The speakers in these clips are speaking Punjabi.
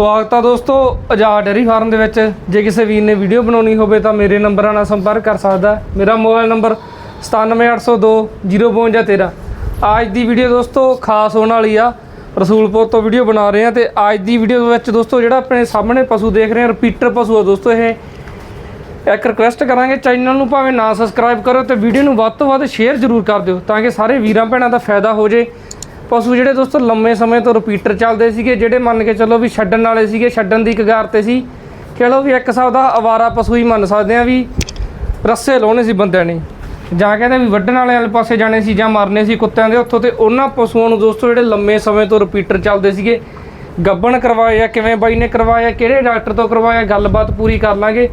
ਸਵਾਗਤ ਆ ਦੋਸਤੋ, ਆਜ਼ਾਦ ਡੇਅਰੀ ਫਾਰਮ ਦੇ ਵਿੱਚ। ਜੇ ਕਿਸੇ ਵੀਰ ਨੇ ਵੀਡੀਓ ਬਣਾਉਣੀ ਹੋਵੇ ਤਾਂ ਮੇਰੇ ਨੰਬਰਾਂ ਨਾਲ ਸੰਪਰਕ ਕਰ ਸਕਦਾ ਮੇਰਾ ਮੋਬਾਈਲ ਨੰਬਰ 9780205213 ਅੱਜ ਦੀ ਵੀਡੀਓ ਦੋਸਤੋ ਖਾਸ ਹੋਣ ਵਾਲੀ ਆ। ਰਸੂਲਪੁਰ ਤੋਂ ਵੀਡੀਓ ਬਣਾ ਰਹੇ ਆ ਤੇ ਅੱਜ ਦੀ ਵੀਡੀਓ ਵਿੱਚ ਦੋਸਤੋ ਜਿਹੜਾ ਆਪਣੇ ਸਾਹਮਣੇ ਪਸ਼ੂ ਦੇਖ ਰਹੇ ਆ ਰਿਪੀਟਰ ਪਸ਼ੂ ਆ ਦੋਸਤੋ ਇਹ। ਇੱਕ ਰਿਕੁਐਸਟ ਕਰਾਂਗੇ ਚੈਨਲ ਨੂੰ ਭਾਵੇਂ ਨਾ ਸਬਸਕ੍ਰਾਈਬ ਕਰੋ ਤੇ ਵੀਡੀਓ ਨੂੰ ਵੱਧ ਤੋਂ ਵੱਧ ਸ਼ੇਅਰ ਜ਼ਰੂਰ ਕਰ ਦਿਓ ਤਾਂ ਕਿ ਸਾਰੇ ਵੀਰਾਂ ਭੈਣਾਂ ਦਾ ਫਾਇਦਾ ਹੋ ਜੇ। ਪਸ਼ੂ ਜਿਹੜੇ ਦੋਸਤੋ ਲੰਮੇ ਸਮੇਂ ਤੋਂ ਰਿਪੀਟਰ ਚੱਲਦੇ ਸੀਗੇ, ਜਿਹੜੇ ਮੰਨ ਕੇ ਚੱਲੋ ਵੀ ਛੱਡਣ ਵਾਲੇ ਸੀਗੇ, ਛੱਡਣ ਦੀ ਕਗਾਰ ਤੇ ਸੀ। ਚਲੋ ਵੀ ਇੱਕ ਹਿਸਾਬ ਦਾ ਅਵਾਰਾ ਪਸ਼ੂ ਹੀ ਮੰਨ ਸਕਦੇ ਆ ਵੀ ਰੱਸੇ ਲਾਉਣੇ ਸੀ ਬੰਦਿਆਂ ਨੇ। ਜਾਂ ਕਹਿੰਦੇ ਵੀ ਵੱਢਣ ਵਾਲੇ ਵਾਲੇ ਪਾਸੇ ਜਾਣੇ ਸੀ ਜਾਂ ਮਾਰਨੇ ਸੀ ਕੁੱਤਿਆਂ ਦੇ ਉੱਥੋਂ ਤੇ ਉਹਨਾਂ ਪਸ਼ੂਆਂ ਨੂੰ ਦੋਸਤੋ ਜਿਹੜੇ ਲੰਮੇ ਸਮੇਂ ਤੋਂ ਰਿਪੀਟਰ ਚੱਲਦੇ ਸੀਗੇ, ਗੱਬਣ ਕਰਵਾਏ ਆ, ਕਿਵੇਂ ਬਾਈ ਨੇ ਕਰਵਾਇਆ, ਕਿਹੜੇ ਡਾਕਟਰ ਤੋਂ ਕਰਵਾਇਆ, ਗੱਲਬਾਤ ਪੂਰੀ ਕਰ ਲਾਂਗੇ।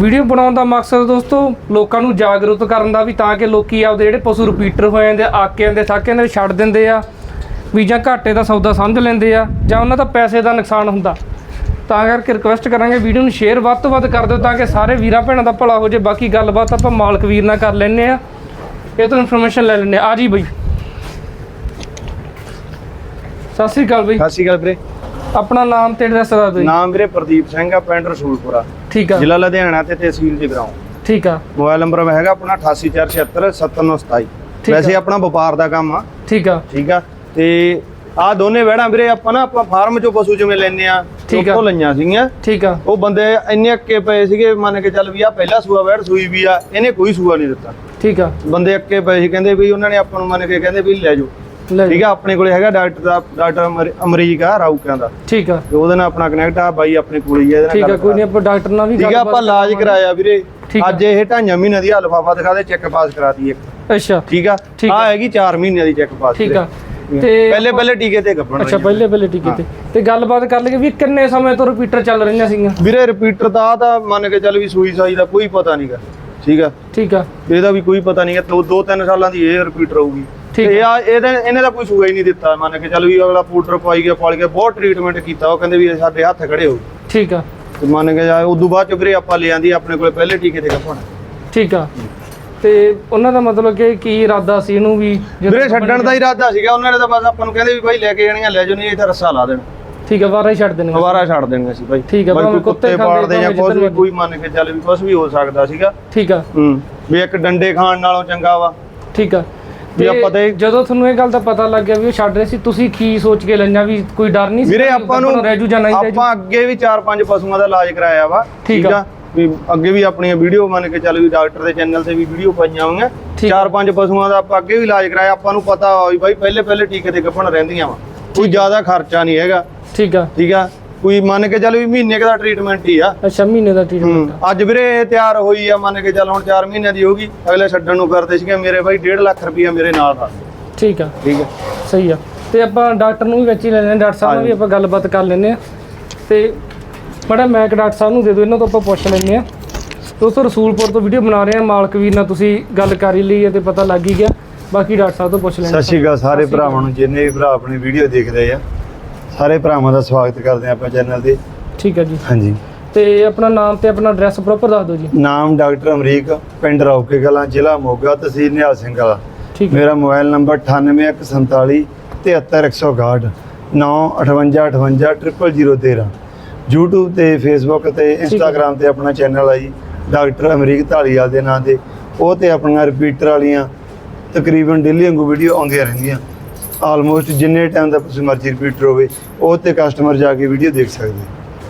ਵੀਡੀਓ ਬਣਾਉਣ ਦਾ ਮਕਸਦ ਦੋਸਤੋ ਲੋਕਾਂ ਨੂੰ ਜਾਗਰੂਕ ਕਰਨ ਦਾ ਵੀ ਤਾਂ ਕਿ ਲੋਕੀ ਆਪਦੇ ਜਿਹੜੇ ਪਸ਼ੂ ਰਿਪੀਟਰ ਹੋ ਜਾਂਦੇ ਆ ਆਕੇ ਜਾਂਦੇ ਥੱਕ ਜਾਂਦੇ ਛੱਡ ਦਿੰਦੇ ਆ ਵੀ ਜਾਂ ਘਾਟੇ ਦਾ ਸੌਦਾ ਸਮਝ ਲੈਂਦੇ ਆ ਜਾਂ ਉਹਨਾਂ ਦਾ ਪੈਸੇ ਦਾ ਨੁਕਸਾਨ ਹੁੰਦਾ। ਤਾਂ ਕਰਕੇ ਰਿਕੁਐਸਟ ਕਰਾਂਗੇ ਵੀਡੀਓ ਨੂੰ ਸ਼ੇਅਰ ਵੱਧ ਤੋਂ ਵੱਧ ਕਰ ਦਿਓ ਤਾਂ ਕਿ ਸਾਰੇ ਵੀਰਾਂ ਭੈਣਾਂ ਦਾ ਭਲਾ ਹੋ ਜੇ। ਬਾਕੀ ਗੱਲਬਾਤ ਆਪਾਂ ਮਾਲਕ ਵੀਰ ਨਾਲ ਕਰ ਲੈਂਦੇ ਆ। ਇਹ ਤੋਂ ਇਨਫੋਰਮੇਸ਼ਨ ਲੈ ਲੈਂਦੇ ਆ। ਆ ਜੀ ਬਈ। ਸਤਿ ਸ੍ਰੀ ਅਕਾਲ ਬਈ। ਸਤਿ ਸ਼੍ਰੀ ਅਕਾਲ ਵੀਰੇ। ਆਪਣਾ ਨਾਮ ਤੇ ਐਡਰੈਸ ਦੱਸ ਦਿਓ ਜੀ। ਨਾਮ ਵੀਰੇ ਪ੍ਰਦੀਪ ਸਿੰਘ ਆ ਪਿੰਡ ਰਸੂਲਪੁਰਾ। ਠੀਕ ਆ। ਜ਼ਿਲ੍ਹਾ ਲੁਧਿਆਣਾ ਤੇ ਤਹਿਸੀਲ ਜਗਰਾਉਂ ਠੀਕ ਆ। ਮੋਬਾਈਲ ਨੰਬਰ ਹੈਗਾ ਆਪਣਾ 8847779727 ਠੀਕ ਆ। ਵੈਸੇ ਆਪਣਾ ਵਪਾਰ ਦਾ ਕੰਮ ਆ। ਠੀਕ ਆ। ਠੀਕ ਆ। ਤੇ ਆ ਦੋਨੇ ਵਹਿੜਾਂ ਵੀਰੇ ਆਪਾਂ ਨਾ ਆਪਾਂ ਫਾਰਮ ਚੋਂ ਪਸ਼ੂ ਜਿਵੇਂ ਲੈਨੇ ਆ। ਉੱਥੋਂ ਲਈਆਂ ਸੀਗੀਆਂ। ਠੀਕ ਆ। ਉਹ ਬੰਦੇ ਇੰਨੇ ਅੱਕੇ ਪਏ ਸੀਗੇ ਮੰਨ ਕੇ ਚੱਲ ਵੀ ਆ ਪਹਿਲਾ ਸੂਆ ਵਹਿੜ ਸੂਈ ਵੀ ਆ ਇਹਨੇ ਕੋਈ ਸੂਆ ਨਹੀਂ ਦਿੱਤਾ। ਠੀਕ ਆ। ਬੰਦੇ ਅੱਕੇ ਪਏ ਸੀ ਕਹਿੰਦੇ ਵੀ ਉਹਨਾਂ ਨੇ ਆਪਾਂ ਨੂੰ ਮੰਨ ਕੇ ਕਹਿੰਦੇ ਵੀ ਲੈ ਜਾਓ। ਠੀਕ ਆ ਆਪਣੇ ਕੋਲੇ ਹੈਗਾ ਡਾਕਟਰ ਦਾ ਡਾਕਟਰ ਅਮਰ- ਅਮਰੀਕਾ ਰਾਊਕਿਆਂ ਦਾ। ਠੀਕ ਆ। ਤੇ ਉਹਦੇ ਨਾਲ ਆਪਣਾ ਕਨੈਕਟ ਆ ਬਾਈ ਆਪਣੇ ਕੋਲ ਹੀ ਆ ਇਹਦੇ ਨਾਲ ਠੀਕ ਆ ਕੋਈ ਨਹੀਂ ਆਪਾਂ ਡਾਕਟਰ ਨਾਲ ਵੀ ਠੀਕ ਆ ਆਪਾਂ ਇਲਾਜ। ਕਰਾਇਆ ਵੀਰੇ। ਆ। ਅੱਜ ਇਹ ਢਾਈਆਂ ਮਹੀਨਿਆਂ ਦੀ ਲਫਾਫਾ ਦਿਖਾ ਦੇ ਚੈੱਕ ਪਾਸ ਕਰਾਤੀ ਇੱਕ। ਅੱਛਾ। ਠੀਕ ਆ? ਆ। ਆ। ਹੈਗੀ 4 ਮਹੀਨਿਆਂ ਦੀ ਚੈੱਕ ਪਾਸ ਠੀਕ ਆ। ਤੇ ਪਹਿਲੇ ਪਹਿਲੇ ਟੀਕੇ ਤੇ ਗੱਭਣ ਅੱਛਾ ਪਹਿਲੇ ਪਹਿਲੇ ਟੀਕੇ ਤੇ। ਤੇ ਗੱਲਬਾਤ ਕਰ ਲਈਏ ਵੀ ਕਿੰਨੇ ਸਮੇਂ ਤੋਂ ਰਿਪੀਟਰ ਚੱਲ ਰਹੀਆਂ ਸੀਗੀਆਂ? ਵੀਰੇ ਰਿਪੀਟਰ ਦਾ ਤਾਂ ਮੰਨ ਕੇ ਚੱਲ ਵੀ ਸੂਈ ਸਾਈ ਦਾ ਕੋਈ ਪਤਾ ਨਹੀਂਗਾ ਠੀਕ ਆ? ਠੀਕ ਆ। ਇਹਦਾ ਵੀ ਕੋਈ ਪਤਾ ਨਹੀਂਗਾ ਦੋ ਦੋ ਤਿੰਨ ਸਾਲਾਂ ਦੀ ਇਹ ਰਿਪੀਟਰ ਹੋਊਗੀ। ਠੀਕ ਆ ਇਹਦੇ ਇਹਨੇ ਦਾ ਕੋਈ ਸੂਆ ਹੀ ਨਹੀਂ ਦਿੱਤਾ ਮੰਨ ਕੇ ਚੱਲ ਵੀ ਅਗਲਾ ਪੂਟਰ ਪਾਈ ਗਿਆ ਪਾਲ ਗਿਆ ਬਹੁਤ ਟ੍ਰੀਟਮੈਂਟ ਕੀਤਾ ਉਹ ਕਹਿੰਦੇ ਵੀ ਇਹ ਸਾਡੇ ਹੱਥ ਖੜੇ ਹੋ ਠੀਕ ਆ। ਤੇ ਮੰਨ ਕੇ ਜਾ ਉਦੋਂ ਬਾਅਦ ਚ ਵੀਰੇ ਆਪਾਂ ਲੈ ਆਂਦੀ ਆਪਣੇ ਕੋਲੇ ਪਹਿਲੇ ਟੀਕੇ ਤੇ ਗੱਭਣ ਠੀਕ ਆ। ਤੇ ਉਹਨਾਂ ਦਾ ਮਤਲਬ ਕਿ ਕੀ ਇਰਾਦਾ ਸੀ ਇਹਨੂੰ ਵੀ ਵੀਰੇ ਛੱਡਣ ਦਾ ਇਰਾਦਾ ਸੀਗਾ ਉਹਨਾਂ ਨੇ ਤਾਂ ਬਸ ਆਪਾਂ ਨੂੰ ਕਹਿੰਦੇ ਵੀ ਭਾਈ ਲੈ ਕੇ ਜਾਣੀਆਂ ਲੈ ਜਾਓ ਨਹੀਂ ਇਹ ਤਾਂ ਰੱਸਾ ਲਾ ਦੇਣ। ਠੀਕ ਆ ਵਾਰਾ ਹੀ ਛੱਡ ਦੇਣਗੇ। ਦੁਬਾਰਾ ਛੱਡ ਦੇਣਗੇ ਸੀ ਭਾਈ। ਠੀਕ ਆ, ਭਾਵੇਂ ਕੁੱਤੇ ਪਾੜਦੇ ਜਾਂ ਕੁਝ ਵੀ ਕੋਈ ਮੰਨ ਕੇ ਚੱਲ ਵੀ ਕੁਝ ਵੀ ਹੋ ਸਕਦਾ ਸੀਗਾ। ਠੀਕ ਆ। ਹੂੰ ਵੀ ਇੱਕ ਡੰਡੇ ਖਾਣ ਨਾਲੋਂ ਚੰਗਾ ਵਾ। ਠੀਕ ਆ। ਵੀ ਆਪਾਂ ਤੇ- ਜਦੋਂ ਤੁਹਾਨੂੰ ਇਹ ਗੱਲ ਦਾ ਪਤਾ ਲੱਗ ਗਿਆ ਵੀ ਉਹ ਛੱਡ ਰਹੇ ਸੀ ਤੁਸੀਂ ਕੀ ਸੋਚ ਕੇ ਲਈਆਂ ਵੀ ਕੋਈ ਡਰ ਨਹੀਂ ਸੀ ਵੀਰੇ ਆਪਾਂ ਨੂੰ ਰਹਿ ਜੂ ਜਾਂ ਨਹੀਂ ਰਹਿ ਜੂ? ਆਪਾਂ ਅੱਗੇ ਵੀ 4-5 ਪਸ਼ੂਆਂ ਦਾ ਇਲਾਜ ਕਰਾਇਆ ਵਾ ਠੀਕ ਆ। ਵੀ ਅੱਗੇ ਵੀ ਆਪਣੀਆਂ ਵੀਡੀਓ ਮੰਨ ਕੇ ਚੱਲ ਵੀ ਡਾਕਟਰ ਦੇ ਚੈਨਲ ਤੇ ਵੀ ਵੀਡੀਓ ਪਾਈਆਂ ਹੋਈਆਂ। ਆ। 4-5 ਪਸ਼ੂਆਂ ਦਾ ਆਪਾਂ ਅੱਗੇ ਵੀ ਇਲਾਜ ਕਰਾਇਆ ਆਪਾਂ ਨੂੰ ਪਤਾ ਵੀ ਬਾਈ ਪਹਿਲੇ ਪਹਿਲੇ ਟੀਕੇ ਤੇ ਗੱਭਣ ਰਹਿੰਦੀਆਂ ਵਾ। ਕੋਈ ਜ਼ਿਆਦਾ ਖਰਚਾ ਨਹੀਂ ਹੈਗਾ। ਠੀਕ ਆ। ਠੀਕ ਆ? ਕੋਈ ਮੰਨ ਕੇ ਚੱਲ ਵੀ ਮਹੀਨੇ ਕੁ ਦਾ ਟ੍ਰੀਟਮੈਂਟ ਹੀ ਆ। ਅੱਛਾ ਮਹੀਨੇ ਦਾ ਟ੍ਰੀਟਮੈਂਟ ਹੂੰ। ਅੱਜ ਵੀਰੇ ਇਹ ਤਿਆਰ ਹੋਈ ਆ ਮੰਨ ਕੇ ਚੱਲ ਹੁਣ 4 ਮਹੀਨਿਆਂ ਦੀ ਹੋਗੀ ਅਗਲੇ ਛੱਡਣ ਨੂੰ ਕਰਦੇ ਸੀਗੇ ਮੇਰੇ ਬਾਈ 1.5 ਲੱਖ ਰੁਪਈਆ ਮੇਰੇ ਨਾਲ ਦਾ ਠੀਕ ਆ। ਠੀਕ ਹੈ ਸਹੀ ਆ। ਤੇ ਆਪਾਂ ਡਾਕਟਰ ਨੂੰ ਵੀ ਵਿੱਚ ਹੀ ਲੈ ਲੈਣੇ ਡਾਕਟਰ ਸਾਹਿਬ ਨਾਲ ਵੀ ਆਪਾਂ ਗੱਲਬਾਤ ਕਰ ਲੈਂਦੇ ਆ ਤੇ ਬੜਾ ਮੈਂ ਇੱਕ ਡਾਕਟਰ ਸਾਹਿਬ ਨੂੰ ਦੇ ਦਿਓ ਇਹਨਾਂ ਤੋਂ ਆਪਾਂ ਪੁੱਛ ਲੈਂਦੇ ਆ ਦੋਸਤੋ ਰਸੂਲਪੁਰ ਤੋਂ ਵੀਡੀਓ ਬਣਾ ਰਹੇ ਆ ਮਾਲਕ ਵੀਰ ਨਾਲ ਤੁਸੀਂ ਗੱਲ ਕਰ ਹੀ ਲਈ ਹੈ ਤੇ ਪਤਾ ਲੱਗ ਹੀ ਗਿਆ। ਬਾਕੀ ਡਾਕਟਰ ਸਾਹਿਬ ਤੋਂ ਪੁੱਛ ਲੈਂਦੇ ਸਤਿ ਸ਼੍ਰੀ ਅਕਾਲ ਸਾਰੇ ਭਰਾਵਾਂ ਨੂੰ ਜਿੰਨੇ ਵੀ ਭਰਾ ਆਪਣੀ ਵੀਡੀਓ ਦੇਖਦੇ ਆ। ਸਾਰੇ ਭਰਾਵਾਂ ਦਾ ਸਵਾਗਤ ਕਰਦੇ ਆ ਆਪਾਂ ਚੈਨਲ ਤੇ। ਠੀਕ ਹੈ ਜੀ। ਹਾਂਜੀ। ਤੇ ਆਪਣਾ ਨਾਮ ਤੇ ਆਪਣਾ ਐਡਰੈਸ ਪ੍ਰੋਪਰ ਦੱਸ ਦਿਓ ਜੀ। ਨਾਮ ਡਾਕਟਰ ਅਮਰੀਕ ਪਿੰਡ ਰੌਕੇ ਕਲਾਂ ਜ਼ਿਲ੍ਹਾ ਮੋਗਾ ਤਹਿਸੀਲ ਨਿਹਾਲ ਸਿੰਘ ਵਾਲਾ ਠੀਕ ਹੈ। ਮੇਰਾ ਮੋਬਾਈਲ ਨੰਬਰ 9847 73161 95858 YouTube ਤੇ Facebook ਤੇ Instagram ਤੇ ਆਪਣਾ ਚੈਨਲ ਆ ਜੀ ਡਾਕਟਰ ਅਮਰੀਕ ਢਾਲੀਵਾਲ ਦੇ ਨਾਂ ਤੇ। ਉਹ ਤੇ ਆਪਣੀਆਂ ਰਿਪੀਟਰ ਵਾਲੀਆਂ ਤਕਰੀਬਨ ਡੇਲੀ ਵਾਂਗੂ ਵੀਡੀਓ ਆਉਂਦੀਆਂ ਰਹਿੰਦੀਆਂ। ਆਲਮੋਸਟ ਜਿੰਨੇ ਟਾਈਮ ਦਾ ਤੁਸੀਂ ਮਰਜ਼ੀ ਰਿਪੀਟਰ ਹੋਵੇ ਉਹ ਤੇ ਕਸਟਮਰ ਜਾ ਕੇ ਵੀਡੀਓ ਦੇਖ ਸਕਦੇ।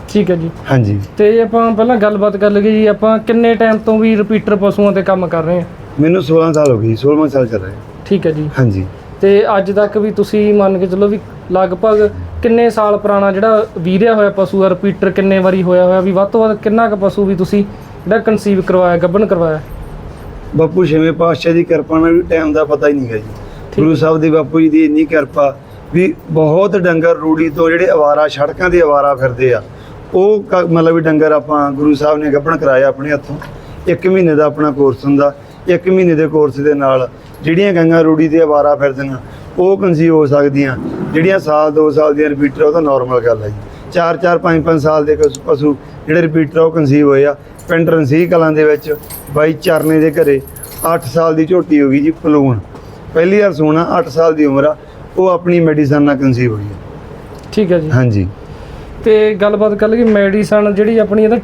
ਠੀਕ ਹੈ ਜੀ। ਹਾਂਜੀ। ਤੇ ਆਪਾਂ ਪਹਿਲਾਂ ਗੱਲਬਾਤ ਕਰ ਲਈਏ ਜੀ ਆਪਾਂ ਕਿੰਨੇ ਟਾਈਮ ਤੋਂ ਵੀ ਰਿਪੀਟਰ ਪਸ਼ੂਆਂ ਤੇ ਕੰਮ ਕਰ ਰਹੇ ਹਾਂ? ਮੈਨੂੰ 16 ਸਾਲ ਹੋ ਗਏ 16ਵਾਂ ਸਾਲ ਚੱਲ ਰਿਹਾ ਠੀਕ ਹੈ ਜੀ। ਹਾਂਜੀ। ਤੇ ਅੱਜ ਤੱਕ ਵੀ ਤੁਸੀਂ ਮੰਨ ਕੇ ਚੱਲੋ ਵੀ ਲਗਭਗ ਕਿੰਨੇ ਸਾਲ ਪੁਰਾਣਾ ਜਿਹੜਾ ਵੀਰਿਆ ਹੋਇਆ ਪਸ਼ੂ ਆ ਰਿਪੀਟਰ ਕਿੰਨੇ ਵਾਰੀ ਹੋਇਆ ਹੋਇਆ ਵੀ ਵੱਧ ਤੋਂ ਵੱਧ ਕਿੰਨਾ ਕੁ ਪਸ਼ੂ ਵੀ ਤੁਸੀਂ ਜਿਹੜਾ ਕਨਸੀਵ ਕਰਵਾਇਆ ਗੱਭਣ ਕਰਵਾਇਆ? ਬਾਪੂ ਛੇਵੇਂ ਪਾਤਸ਼ਾਹ ਦੀ ਕਿਰਪਾ ਨਾਲ ਵੀ ਟਾਈਮ ਦਾ ਪਤਾ ਹੀ ਨਹੀਂ ਗਾ ਜੀ। ਗੁਰੂ ਸਾਹਿਬ ਦੀ ਬਾਪੂ ਜੀ ਦੀ ਇੰਨੀ ਕਿਰਪਾ ਵੀ ਬਹੁਤ ਡੰਗਰ ਰੂੜੀ ਤੋਂ ਜਿਹੜੇ ਅਵਾਰਾ, ਸੜਕਾਂ ਦੇ ਆਵਾਰਾ ਫਿਰਦੇ ਆ, ਉਹ ਕ- ਮਤਲਬ ਵੀ ਡੰਗਰ ਆਪਾਂ ਗੁਰੂ ਸਾਹਿਬ ਨੇ ਗੱਭਣ ਕਰਾਇਆ ਆਪਣੇ ਹੱਥੋਂ। ਇੱਕ ਮਹੀਨੇ ਦਾ ਆਪਣਾ ਕੋਰਸ ਹੁੰਦਾ, ਇੱਕ ਮਹੀਨੇ ਦੇ ਕੋਰਸ ਦੇ ਨਾਲ ਜਿਹੜੀਆਂ ਗੰਗਾ ਰੂੜੀ ਤੇ ਅਵਾਰਾ ਫਿਰਦੀਆਂ, ਉਹ ਕਨਸੀਵ ਹੋ ਸਕਦੀਆਂ। ਜਿਹੜੀਆਂ ਸਾਲ 2 ਸਾਲ ਦੀਆਂ ਰਿਪੀਟਰ ਉਹ ਤਾਂ ਨਾਰਮਲ ਗੱਲ ਹੈ ਜੀ। 4 4 5 5 ਸਾਲ ਦੇ ਕਸ- ਪਸ਼ੂ ਜਿਹੜੇ ਰਿਪੀਟਰ ਉਹ ਕਨਸੀਵ ਹੋਏ ਆ। ਪਿੰਡ ਰਣਸੀਹ ਕਲਾਂ ਦੇ ਵਿੱਚ ਬਾਈ ਚਰਨੇ ਦੇ ਘਰੇ 8 ਸਾਲ ਦੀ ਝੋਟੀ ਹੋ ਗਈ ਜੀ, ਪਲੂਣ। ਪਹਿਲੀ ਵਾਰ ਸੋਣਾ 8 ਸਾਲ ਦੀ ਉਮਰ ਆ ਉਹ ਆਪਣੀ ਮੈਡੀਸਨ ਨਾਲ ਕਨਸੀਵ ਹੋਈ ਹੈ ਠੀਕ ਹੈ ਜੀ। ਹਾਂਜੀ। ਤੇ ਗੱਲਬਾਤ ਕਰ ਲਈਏ ਮੈਡੀਸਨ ਜਿਹੜੀ ਆਪਣੀ ਇਹਦਾ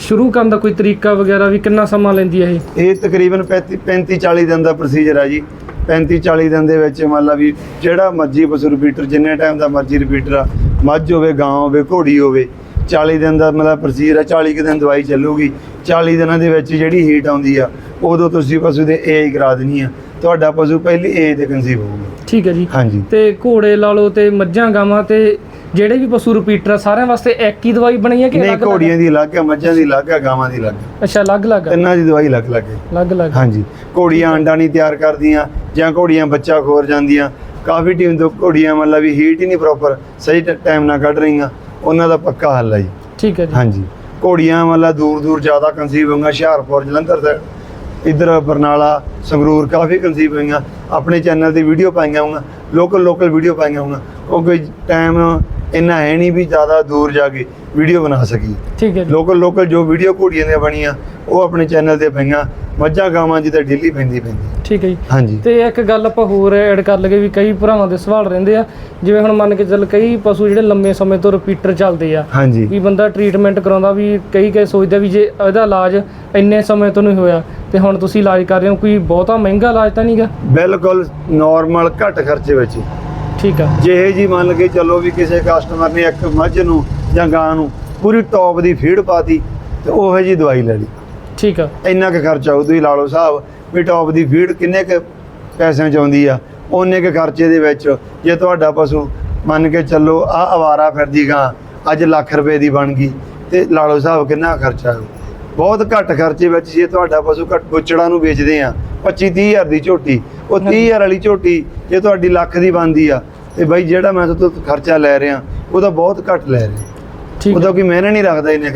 ਸ਼ੁਰੂ ਕਰਨ ਦਾ ਕੋਈ ਤਰੀਕਾ ਵਗੈਰਾ ਵੀ ਕਿੰਨਾ ਸਮਾਂ ਲੈਂਦੀ ਹੈ ਇਹ? ਇਹ ਤਕਰੀਬਨ 35 35 40 ਦਿਨ ਦਾ ਪ੍ਰੋਸੀਜਰ ਆ ਜੀ। 35 40 ਦਿਨ ਦੇ ਵਿੱਚ ਮੰਨ ਲਾ ਵੀ ਜਿਹੜਾ ਮਰਜ਼ੀ ਪਸ਼ੂ ਰਿਪੀਟਰ ਜਿੰਨੇ ਟਾਈਮ ਦਾ ਮਰਜ਼ੀ ਰਿਪੀਟਰ ਆ ਮੱਝ ਹੋਵੇ ਗਾਂ ਹੋਵੇ ਘੋੜੀ ਹੋਵੇ 40 ਦਿਨ ਦਾ ਮਤਲਬ ਪ੍ਰੋਸੀਜਰ ਆ 40 ਕੁ ਦਿਨ ਦਵਾਈ ਚੱਲੂਗੀ। 40 ਦਿਨਾਂ ਦੇ ਵਿੱਚ ਜਿਹੜੀ ਹੀਟ ਆਉਂਦੀ ਆ ਉਦੋਂ ਤੁਸੀਂ ਪਸ਼ੂ ਦੇ ਏਜ ਕਰਾ ਦੇਣੀ ਆ। ਤੁਹਾਡਾ ਪਸ਼ੂ ਪਹਿਲੀ ਏਜ ਤੇ ਕਨਸੀਵ ਹੋਊਗਾ। ਠੀਕ ਹੈ ਜੀ। ਹਾਂਜੀ। ਤੇ ਘੋੜੇ ਲਾ ਲਓ ਤੇ ਮੱਝਾਂ ਗਾਵਾਂ ਤੇ ਜਿਹੜੇ ਵੀ ਪਸ਼ੂ ਰਿਪੀਟਰ ਆ ਸਾਰਿਆਂ ਵਾਸਤੇ ਇੱਕ ਹੀ ਦਵਾਈ ਬਣੀ ਹੈ ਕਿ ਨਹੀਂ ਅਲੱਗ-ਅਲੱਗ? ਘੋੜੀਆਂ ਦੀ ਅਲੱਗ ਆ ਮੱਝਾਂ ਦੀ ਅਲੱਗ ਆ ਗਾਵਾਂ ਦੀ ਅਲੱਗ। ਅੱਛਾ ਅਲੱਗ-ਅਲੱਗ ਆ? ਤਿੰਨਾਂ ਦੀ ਦਵਾਈ ਅਲੱਗ ਅਲੱਗ ਹੈ। ਅਲੱਗ-ਅਲੱਗ ਹਾਂਜੀ। ਘੋੜੀਆਂ ਅੰਡਾ ਨਹੀਂ ਤਿਆਰ ਕਰਦੀਆਂ ਜਾਂ ਘੋੜੀਆਂ ਬੱਚਾ ਖੋਰ ਜਾਂਦੀਆਂ। ਕਾਫੀ ਟੀਮ ਤੋਂ ਘੋੜੀਆਂ ਮਤਲਬ ਵੀ ਹੀਟ ਹੀ ਨਹੀਂ ਪ੍ਰੋਪਰ ਸਹੀ ਟਾਈਮ ਨਾਲ ਕੱਢ ਰਹੀਆਂ। ਉਹਨਾਂ ਦਾ ਪੱਕਾ ਹੱਲ ਹੈ ਜੀ। ਠੀਕ ਹੈ ਜੀ। ਹਾਂਜੀ। ਘੋੜੀਆਂ ਮਤਲਬ ਦੂਰ ਦੂਰ ਜ਼ਿਆਦਾ ਕਨਸੀਵ ਹੋਈਆਂ ਹੁਸ਼ਿਆਰਪੁਰ ਜਲੰਧਰ ਦਾ ਇਧਰ ਬਰਨਾਲਾ, ਸੰਗਰੂਰ ਕਾਫੀ ਕਨਸੀਵ ਹੋਈਆਂ, ਆਪਣੇ ਚੈਨਲ ਤੇ ਵੀਡੀਓ ਪਾਈਆਂ ਹੋਈਆਂ ਲੋਕਲ ਲੋਕਲ ਵੀਡੀਓ ਪਾਈਆਂ ਹੋਈਆਂ, ਉਹ ਕੋਈ ਟਾਈਮ ਇੰਨਾ ਹੈ ਨਹੀਂ ਵੀ ਜ਼ਿਆਦਾ ਦੂਰ ਜਾ ਕੇ ਵੀਡੀਓ ਬਣਾ ਸਕੀ ਠੀਕ ਹੈ ਜੀ। ਲੋਕਲ ਲੋਕਲ ਜੋ ਵੀਡੀਓ ਘੋੜੀਆਂ ਦੀਆਂ ਬਣੀਆਂ ਉਹ ਆਪਣੇ ਚੈਨਲ ਤੇ ਪਈਆਂ ਮੱਝਾਂ ਗਾਵਾਂ ਦੀ ਤਾਂ ਡੇਲੀ ਪੈਂਦੀ ਪੈਂਦੀ। ਠੀਕ ਹੈ ਜੀ। ਹਾਂਜੀ। ਤੇ ਇੱਕ ਗੱਲ ਆਪਾਂ ਹੋਰ ਐਡ ਕਰ ਲਗੇ ਵੀ ਕਈ ਭਰਾਵਾਂ ਦੇ ਸਵਾਲ ਰਹਿੰਦੇ ਆ ਜਿਵੇਂ ਹੁਣ ਮੰਨ ਕੇ ਚੱਲ ਕਈ ਪਸ਼ੂ ਜਿਹੜੇ ਲੰਮੇ ਸਮੇਂ ਤੋਂ ਰਿਪੀਟਰ ਚੱਲਦੇ ਆ ਹਾਂਜੀ। ਵੀ ਬੰਦਾ ਟ੍ਰੀਟਮੈਂਟ ਕਰਾਉਂਦਾ ਵੀ ਕਈ ਕਈ ਸੋਚਦਾ ਵੀ ਜੇ ਇਹਦਾ ਇਲਾਜ ਇੰਨੇ ਸਮੇਂ ਤੋਂ ਨਹੀਂ ਹੋਇਆ ਤੇ ਹੁਣ ਤੁਸੀਂ ਇਲਾਜ ਕਰ ਰਹੇ ਹੋ ਕੋਈ ਬਹੁਤਾ ਮਹਿੰਗਾ ਇਲਾਜ ਤਾਂ ਨਹੀਂਗਾ ਬਿਲਕੁਲ ਨਾਰਮਲ ਘੱਟ ਖਰਚੇ ਵਿੱਚ। ਹੀ। ਠੀਕ ਆ। ਜਿਹੇ ਜੀ ਮੰਨ ਕੇ ਚੱਲੋ ਵੀ ਕਿਸੇ ਕਸਟਮਰ ਨੇ ਇੱਕ ਮੱਝ ਨੂੰ ਜਾਂ ਗਾਂ ਨੂੰ ਪੂਰੀ ਟੌਪ ਦੀ ਫੀਡ ਪਾਤੀ ਤੇ ਉਹੋ ਜੀ ਦਵਾਈ ਲੈ ਲਈ। ਠੀਕ ਆ। ਇੰਨਾ ਕੁ ਖਰਚਾ ਉਹ ਤੁਸੀਂ ਲਾ ਲਓ ਹਿਸਾਬ ਵੀ ਟੌਪ ਦੀ ਫੀਡ ਕਿੰਨੇ ਕੁ ਪੈਸਿਆਂ ਚ ਆਉਂਦੀ ਆ ਉਹਨੇ ਕੁ ਖਰਚੇ ਦੇ ਵਿੱਚ ਜੇ ਤੁਹਾਡਾ ਪਸ਼ੂ ਮੰਨ ਕੇ ਚੱਲੋ ਆ ਅਵਾਰਾ ਫਿਰਦੀ ਗਾਂ ਅੱਜ ਲੱਖ ਰੁਪਏ ਦੀ ਬਣ ਗਈ ਤੇ ਲਾ ਲਓ ਹਿਸਾਬ ਕਿੰਨਾ ਖਰਚਾ। ਬਹੁਤ ਘੱਟ ਖਰਚੇ ਵਿੱਚ ਜੇ ਤੁਹਾਡਾ ਪਸ਼ੂ ਘੱਟ ਗੁੱਚੜਾਂ ਨੂੰ ਵੇਚਦੇ ਆ 25 30 ਹਜ਼ਾਰ ਦੀ ਝੋਟੀ। ਉਹ 30 ਹਜ਼ਾਰ ਵਾਲੀ ਝੋਟੀ ਜੇ ਤੁਹਾਡੀ ਲੱਖ ਦੀ ਬਣਦੀ ਆ ਤੇ ਬਾਈ ਜਿਹੜਾ ਮੈਂ ਤੁਹਾਡੇ ਤੋਂ ਖਰਚਾ ਲੈ ਰਿਹਾ ਉਹਦਾ ਬਹੁਤ ਘੱਟ ਲੈ ਰਿਹਾ। ਠੀਕ ਉਹਦਾ ਕੋਈ ਮਿਹਨਤ ਨਹੀਂ ਰੱਖਦਾ ਇਹਨੇ